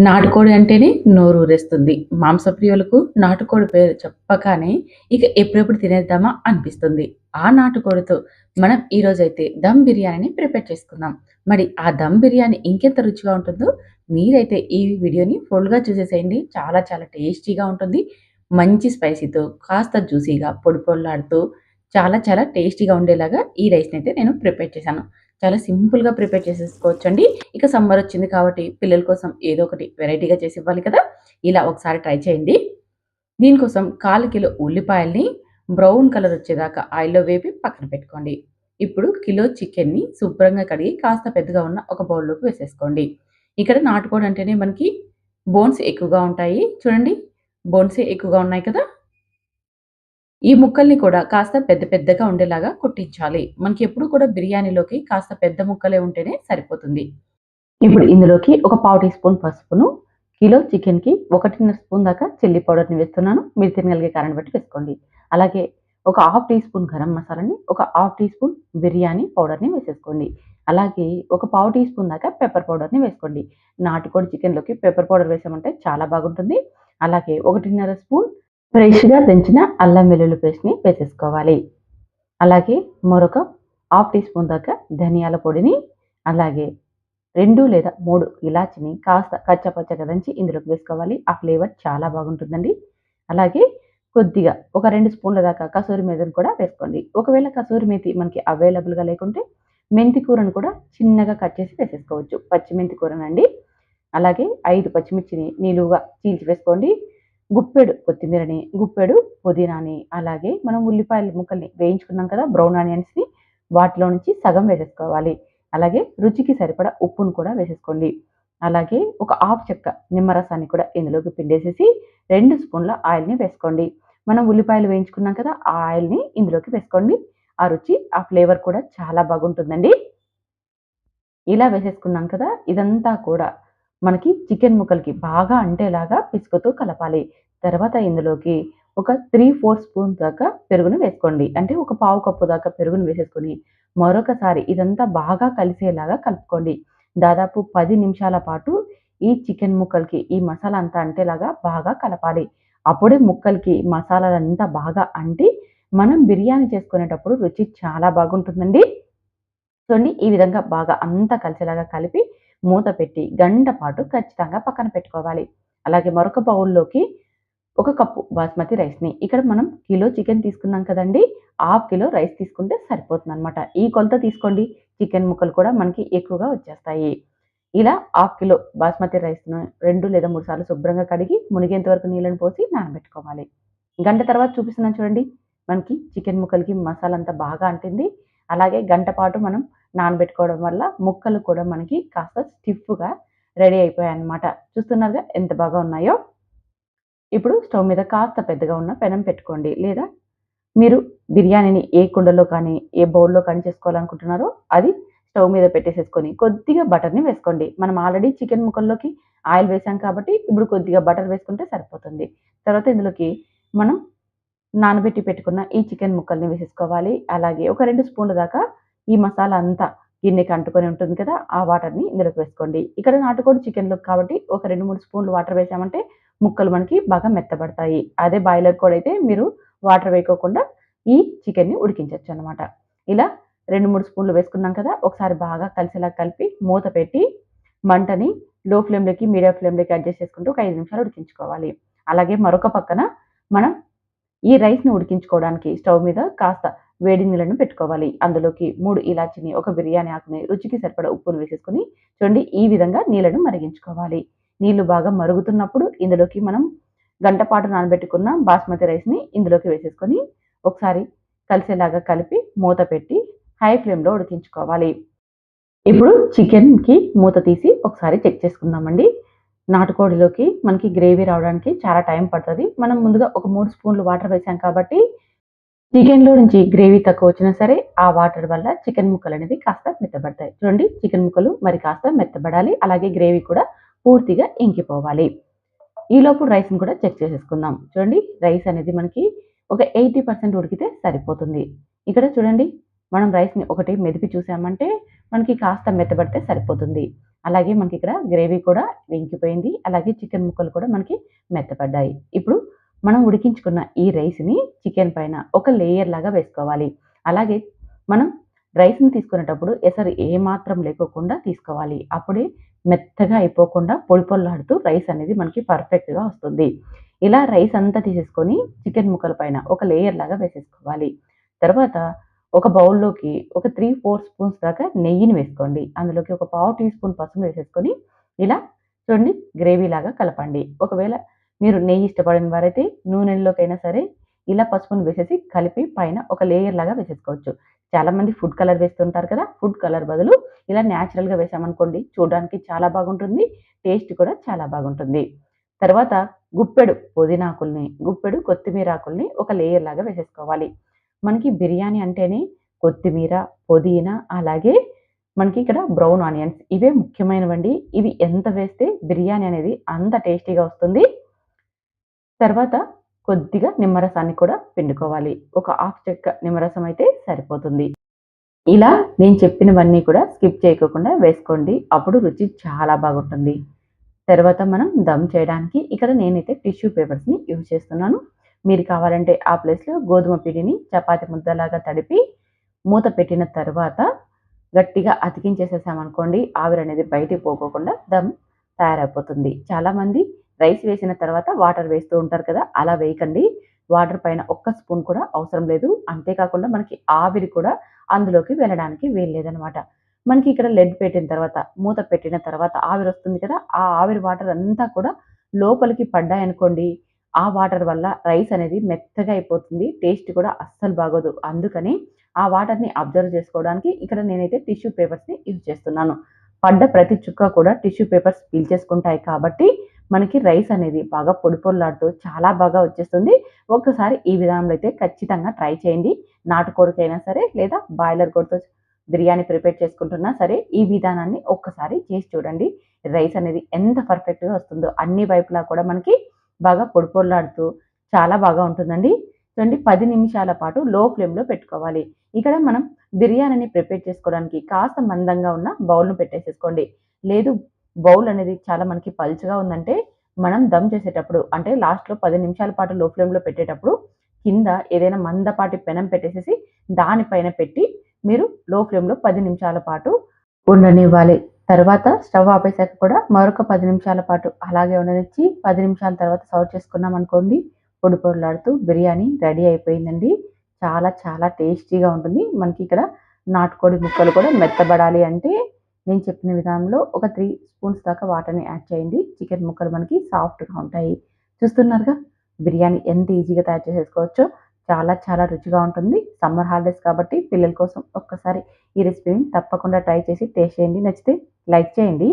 నాటుకోడి అంటేనే నోరు ఊరేస్తుంది మాంస మాంసప్రియులకు నాటుకోడి పేరు చెప్పగానే ఇక ఎప్పుడెప్పుడు తినేద్దామా అనిపిస్తుంది. ఆ నాటుకోడితో మనం ఈరోజైతే దమ్ బిర్యానీని ప్రిపేర్ చేసుకుందాం. మరి ఆ దమ్ బిర్యానీ ఇంకెంత రుచిగా ఉంటుందో మీరైతే ఈ వీడియోని ఫుల్‌గా చూసేసేయండి. చాలా చాలా టేస్టీగా ఉంటుంది. మంచి స్పైసీతో కాస్త జ్యూసీగా పొడి పొడిలాడుతూ చాలా చాలా టేస్టీగా ఉండేలాగా ఈ రైస్ని అయితే నేను ప్రిపేర్ చేశాను. చాలా సింపుల్‌గా ప్రిపేర్ చేసేసుకోవచ్చండి. ఇక సమ్మర్ వచ్చింది కాబట్టి పిల్లల కోసం ఏదో ఒకటి వెరైటీగా చేసి ఇవ్వాలి కదా! ఇలా ఒకసారి ట్రై చేయండి. దీనికోసం 1/4 కిలో ఉల్లిపాయల్ని బ్రౌన్ కలర్ వచ్చేదాకా ఆయిల్‌లో వేపి పక్కన పెట్టుకోండి. ఇప్పుడు కిలో చికెన్‌ని శుభ్రంగా కడిగి కాస్త పెద్దగా ఉన్న ఒక బౌల్‌లోకి వేసేసుకోండి. ఇక్కడ నాటుకోడి అంటేనే మనకి బోన్స్ ఎక్కువగా ఉంటాయి. చూడండి బోన్సే ఎక్కువగా ఉన్నాయి కదా! ఈ ముక్కల్ని కూడా కాస్త పెద్ద పెద్దగా ఉండేలాగా కొట్టించాలి. మనకి ఎప్పుడు కూడా బిర్యానీలోకి కాస్త పెద్ద ముక్కలే ఉంటేనే సరిపోతుంది. ఇప్పుడు ఇందులోకి ఒక పావు టీ స్పూన్ పసుపును, కిలో చికెన్‌కి 1.5 స్పూన్ దాకా చిల్లీ పౌడర్‌ని వేస్తున్నాను. మీరు తినగలిగే కారణం బట్టి వేసుకోండి. అలాగే ఒక హాఫ్ టీ స్పూన్ గరం మసాలాని, ఒక హాఫ్ టీ స్పూన్ బిర్యానీ పౌడర్‌ని వేసేసుకోండి. అలాగే ఒక పావు టీ స్పూన్ దాకా పెప్పర్ పౌడర్‌ని వేసుకోండి. నాటుకోడి చికెన్‌లోకి పెప్పర్ పౌడర్ వేసామంటే చాలా బాగుంటుంది. అలాగే 1.5 స్పూన్ ఫ్రెష్‌గా దంచిన అల్లం వెల్లుల్లి పేస్ట్‌ని వేసేసుకోవాలి. అలాగే మరొక హాఫ్ టీ స్పూన్ దాకా ధనియాల పొడిని, అలాగే రెండు లేదా మూడు ఇలాచిని కాస్త కచ్చపచ్చగా దంచి ఇందులోకి వేసుకోవాలి. ఆ ఫ్లేవర్ చాలా బాగుంటుందండి. అలాగే కొద్దిగా ఒక రెండు స్పూన్ల దాకా కసూరి మేతిని కూడా వేసుకోండి. ఒకవేళ కసూరి మేతి మనకి అవైలబుల్‌గా లేకుంటే మెంతి కూరను కూడా చిన్నగా కట్ చేసి వేసేసుకోవచ్చు. పచ్చి మెంతి కూరనండి. అలాగే ఐదు పచ్చిమిర్చిని నిలువుగా చీల్చి వేసుకోండి. గుప్పెడు కొత్తిమీరని, గుప్పెడు పుదీనాని, అలాగే మనం ఉల్లిపాయల ముక్కల్ని వేయించుకున్నాం కదా! బ్రౌన్ ఆనియన్స్‌ని వాటిలో నుంచి సగం వేసేసుకోవాలి. అలాగే రుచికి సరిపడా ఉప్పును కూడా వేసేసుకోండి. అలాగే ఒక హాఫ్ చెక్క నిమ్మరసాన్ని కూడా ఇందులోకి పిండేసేసి రెండు స్పూన్ల ఆయిల్‌ని వేసుకోండి. మనం ఉల్లిపాయలు వేయించుకున్నాం కదా! ఆ ఆయిల్‌ని ఇందులోకి వేసుకోండి. ఆ రుచి, ఆ ఫ్లేవర్ కూడా చాలా బాగుంటుందండి. ఇలా వేసేసుకున్నాం కదా! ఇదంతా కూడా మనకి చికెన్ ముక్కలకి బాగా అంటేలాగా పిసుకుతూ కలపాలి. తర్వాత ఇందులోకి ఒక 3, 4 స్పూన్స్ దాకా పెరుగును వేసుకోండి. అంటే ఒక పావు కప్పు దాకా పెరుగును వేసేసుకొని మరొకసారి ఇదంతా బాగా కలిసేలాగా కలుపుకోండి. దాదాపు పది నిమిషాల పాటు ఈ చికెన్ ముక్కలకి ఈ మసాలా అంతా అంటేలాగా బాగా కలపాలి. అప్పుడే ముక్కలకి మసాలాలంతా బాగా అంటి మనం బిర్యానీ చేసుకునేటప్పుడు రుచి చాలా బాగుంటుందండి. చూడండి ఈ విధంగా బాగా అంతా కలిసేలాగా కలిపి మూత పెట్టి గంట పాటు ఖచ్చితంగా పక్కన పెట్టుకోవాలి. అలాగే మరొక బౌల్‌లోకి ఒక కప్పు బాస్మతి రైస్‌ని ఇక్కడ మనం కిలో చికెన్ తీసుకున్నాం కదండీ! హాఫ్ కిలో రైస్ తీసుకుంటే సరిపోతుందనమాట. ఈ కొలత తీసుకోండి. చికెన్ ముక్కలు కూడా మనకి ఎక్కువగా వచ్చేస్తాయి. ఇలా హాఫ్ కిలో బాస్మతి రైస్‌ను రెండు లేదా మూడు సార్లు శుభ్రంగా కడిగి మునిగేంత వరకు నీళ్ళని పోసి నానబెట్టుకోవాలి. గంట తర్వాత చూపిస్తున్నాను చూడండి. మనకి చికెన్ ముక్కలకి మసాలా అంతా బాగా అంటింది. అలాగే గంట పాటు మనం నానబెట్టుకోవడం వల్ల ముక్కలు కూడా మనకి కాస్త స్టిఫ్‌గా రెడీ అయిపోయాయన్నమాట. చూస్తున్నారుగా ఎంత బాగా ఉన్నాయో! ఇప్పుడు స్టవ్ మీద కాస్త పెద్దగా ఉన్న పెనం పెట్టుకోండి. లేదా మీరు బిర్యానీని ఏ కుండలో కానీ, ఏ బౌల్‌లో కానీ చేసుకోవాలనుకుంటున్నారో అది స్టవ్ మీద పెట్టేసేసుకొని కొద్దిగా బటర్‌ని వేసుకోండి. మనం ఆల్రెడీ చికెన్ ముక్కల్లోకి ఆయిల్ వేసాం కాబట్టి ఇప్పుడు కొద్దిగా బటర్ వేసుకుంటే సరిపోతుంది. తర్వాత ఇందులోకి మనం నానబెట్టి పెట్టుకున్న ఈ చికెన్ ముక్కల్ని వేసేసుకోవాలి. అలాగే ఒక రెండు స్పూన్ల దాకా ఈ మసాలా అంతా గిన్నెకి అంటుకొని ఉంటుంది కదా! ఆ వాటర్‌ని ఇందులోకి వేసుకోండి. ఇక్కడ నాటుకోడి చికెన్‌లోకి కాబట్టి ఒక 2, 3 స్పూన్లు వాటర్ వేసామంటే ముక్కలు మనకి బాగా మెత్తబడతాయి. అదే బాయిలర్ కూడా అయితే మీరు వాటర్ వేయకోకుండా ఈ చికెన్‌ని ఉడికించొచ్చనమాట. ఇలా 2, 3 స్పూన్లు వేసుకున్నాం కదా! ఒకసారి బాగా కలిసేలా కలిపి మూత పెట్టి మంటని లో ఫ్లేమ్‌లోకి, మీడియం ఫ్లేమ్‌లోకి అడ్జస్ట్ చేసుకుంటూ ఒక ఐదు నిమిషాలు ఉడికించుకోవాలి. అలాగే మరొక పక్కన మనం ఈ రైస్‌ని ఉడికించుకోవడానికి స్టవ్ మీద కాస్త వేడి నీళ్ళను పెట్టుకోవాలి. అందులోకి మూడు ఇలాచిని, ఒక బిర్యానీ ఆకుని, రుచికి సరిపడా ఉప్పును వేసేసుకుని చూడండి ఈ విధంగా నీళ్ళను మరిగించుకోవాలి. నీళ్ళు బాగా మరుగుతున్నప్పుడు ఇందులోకి మనం గంట పాటు నానబెట్టుకున్న బాస్మతి రైస్‌ని ఇందులోకి వేసేసుకొని ఒకసారి కలిసేలాగా కలిపి మూత పెట్టి హై ఫ్లేమ్‌లో ఉడికించుకోవాలి. ఇప్పుడు చికెన్‌కి మూత తీసి ఒకసారి చెక్ చేసుకుందామండి. నాటుకోడిలోకి మనకి గ్రేవీ రావడానికి చాలా టైం పడుతుంది మనం ముందుగా ఒక మూడు స్పూన్లు వాటర్ వేసాం కాబట్టి చికెన్‌లో నుంచి గ్రేవీ తక్కువ వచ్చినా సరే ఆ వాటర్ వల్ల చికెన్ ముక్కలు అనేది కాస్త మెత్తబడతాయి. చూడండి చికెన్ ముక్కలు మరి కాస్త మెత్తబడాలి. అలాగే గ్రేవీ కూడా పూర్తిగా ఇంకిపోవాలి. ఈలోపు రైస్‌ని కూడా చెక్ చేసేసుకుందాం. చూడండి రైస్ అనేది మనకి ఒక 80% ఉడికితే సరిపోతుంది. ఇక్కడ చూడండి మనం రైస్‌ని ఒకటి మెదిపి చూసామంటే మనకి కాస్త మెత్తబడితే సరిపోతుంది. అలాగే మనకి ఇక్కడ గ్రేవీ కూడా ఇంకిపోయింది అలాగే చికెన్ ముక్కలు కూడా మనకి మెత్తపడ్డాయి ఇప్పుడు మనం ఉడికించుకున్న ఈ రైస్ని చికెన్ పైన ఒక లేయర్ లాగా వేసుకోవాలి. అలాగే మనం రైస్ని తీసుకునేటప్పుడు ఎసరు ఏమాత్రం లేకోకుండా తీసుకోవాలి. అప్పుడే మెత్తగా అయిపోకుండా పొడి పొల్లాడుతూ రైస్ అనేది మనకి పర్ఫెక్ట్గా వస్తుంది. ఇలా రైస్ అంతా తీసేసుకొని చికెన్ ముక్కల పైన ఒక లేయర్ లాగా వేసేసుకోవాలి. తర్వాత ఒక బౌల్లోకి ఒక త్రీ ఫోర్ స్పూన్స్ దాకా నెయ్యిని వేసుకోండి. అందులోకి ఒక పావు టీ స్పూన్ పసుపు వేసేసుకొని ఇలా చూడండి గ్రేవీ లాగా కలపండి. ఒకవేళ మీరు నెయ్యి ఇష్టపడిన వారైతే నూనెలోకైనా సరే ఇలా పసుపుని వేసేసి కలిపి పైన ఒక లేయర్ లాగా వేసేసుకోవచ్చు. చాలా మంది ఫుడ్ కలర్ వేస్తుంటారు కదా ఫుడ్ కలర్ బదులు ఇలా న్యాచురల్గా వేసామనుకోండి చూడడానికి చాలా బాగుంటుంది టేస్ట్ కూడా చాలా బాగుంటుంది. తర్వాత గుప్పెడు పుదీనాకుల్ని గుప్పెడు కొత్తిమీర ఆకుల్ని ఒక లేయర్ లాగా వేసేసుకోవాలి. మనకి బిర్యానీ అంటేనే కొత్తిమీర పుదీనా అలాగే మనకి ఇక్కడ బ్రౌన్ ఆనియన్స్ ఇవే ముఖ్యమైనవండి. ఇవి ఎంత వేస్తే బిర్యానీ అనేది అంత టేస్టీగా వస్తుంది. తర్వాత కొద్దిగా నిమ్మరసాన్ని కూడా పిండుకోవాలి. ఒక హాఫ్ చెక్క నిమ్మరసం అయితే సరిపోతుంది. ఇలా నేను చెప్పినవన్నీ కూడా స్కిప్ చేయకోకుండా వేసుకోండి. అప్పుడు రుచి చాలా బాగుంటుంది. తర్వాత మనం దమ్ చేయడానికి ఇక్కడ నేనైతే టిష్యూ పేపర్స్ని యూజ్ చేస్తున్నాను. మీరు కావాలంటే ఆ ప్లేస్లో గోధుమ పిండిని చపాతి ముద్దలాగా తడిపి మూత పెట్టిన తర్వాత గట్టిగా అతికించేసేసామనుకోండి ఆవిరి అనేది బయటికి పోకోకుండా దమ్ తయారైపోతుంది. చాలామంది రైస్ వేసిన తర్వాత వాటర్ వేస్తూ ఉంటారు కదా అలా వేయకండి. వాటర్ పైన ఒక్క స్పూన్ కూడా అవసరం లేదు. అంతేకాకుండా మనకి ఆవిరి కూడా అందులోకి వెళ్ళడానికి వీల్లేదనమాట మనకి ఇక్కడ లెడ్ పెట్టిన తర్వాత మూత పెట్టిన తర్వాత ఆవిరి వస్తుంది కదా ఆ ఆవిరి వాటర్ అంతా కూడా లోపలికి పడ్డాయనుకోండి ఆ వాటర్ వల్ల రైస్ అనేది మెత్తగా అయిపోతుంది టేస్ట్ కూడా అస్సలు బాగోదు. అందుకని ఆ వాటర్ని అబ్జర్వ్ చేసుకోవడానికి ఇక్కడ నేనైతే టిష్యూ పేపర్స్ని యూజ్ చేస్తున్నాను. పడ్డ ప్రతి చుక్క కూడా టిష్యూ పేపర్స్ పీల్చేసుకుంటాయి కాబట్టి మనకి రైస్ అనేది బాగా పొడి పొల్లాడుతూ చాలా బాగా వచ్చేస్తుంది. ఒక్కసారి ఈ విధానంలో అయితే ఖచ్చితంగా ట్రై చేయండి. నాటుకోడికైనా సరే లేదా బాయిలర్ కోడితో బిర్యానీ ప్రిపేర్ చేసుకుంటున్నా సరే ఈ విధానాన్ని ఒక్కసారి చేసి చూడండి. రైస్ అనేది ఎంత పర్ఫెక్ట్గా వస్తుందో అన్ని వైపులా కూడా మనకి బాగా పొడి పొల్లాడుతూ చాలా బాగా ఉంటుందండి. చూడండి పది నిమిషాల పాటు లో ఫ్లేమ్లో పెట్టుకోవాలి. ఇక్కడ మనం బిర్యానీని ప్రిపేర్ చేసుకోవడానికి కాస్త మందంగా ఉన్న బౌల్ను పెట్టేసేసుకోండి. లేదు బౌల్ అనేది చాలా మనకి పలుచగా ఉందంటే మనం దమ్ చేసేటప్పుడు అంటే లాస్ట్లో పది నిమిషాల పాటు లో ఫ్లేమ్లో పెట్టేటప్పుడు కింద ఏదైనా మందపాటి పెనం పెట్టేసేసి దానిపైన పెట్టి మీరు లో ఫ్లేమ్లో పది నిమిషాల పాటు ఉండనివ్వాలి. తర్వాత స్టవ్ ఆపేసాక కూడా మరొక పది నిమిషాల పాటు అలాగే ఉండనిచ్చి పది నిమిషాల తర్వాత సర్వ్ చేసుకున్నాం అనుకోండి పొడి పొడిలాడుతూ బిర్యానీ రెడీ అయిపోయిందండి. చాలా చాలా టేస్టీగా ఉంటుంది. మనకి ఇక్కడ నాటుకోడి ముక్కలు కూడా మెత్తబడాలి అంటే నేను చెప్పిన విధానంలో ఒక త్రీ స్పూన్స్ దాకా వాటర్ని యాడ్ చేయండి. చికెన్ ముక్కలు మనకి సాఫ్ట్గా ఉంటాయి. చూస్తున్నారుగా? బిర్యానీ ఎంత ఈజీగా తయారు చేసేసుకోవచ్చో చాలా చాలా రుచిగా ఉంటుంది. సమ్మర్ హాలిడేస్ కాబట్టి పిల్లల కోసం ఒక్కసారి ఈ రెసిపీని తప్పకుండా ట్రై చేసి టేస్ట్ చేయండి. నచ్చితే లైక్ చేయండి.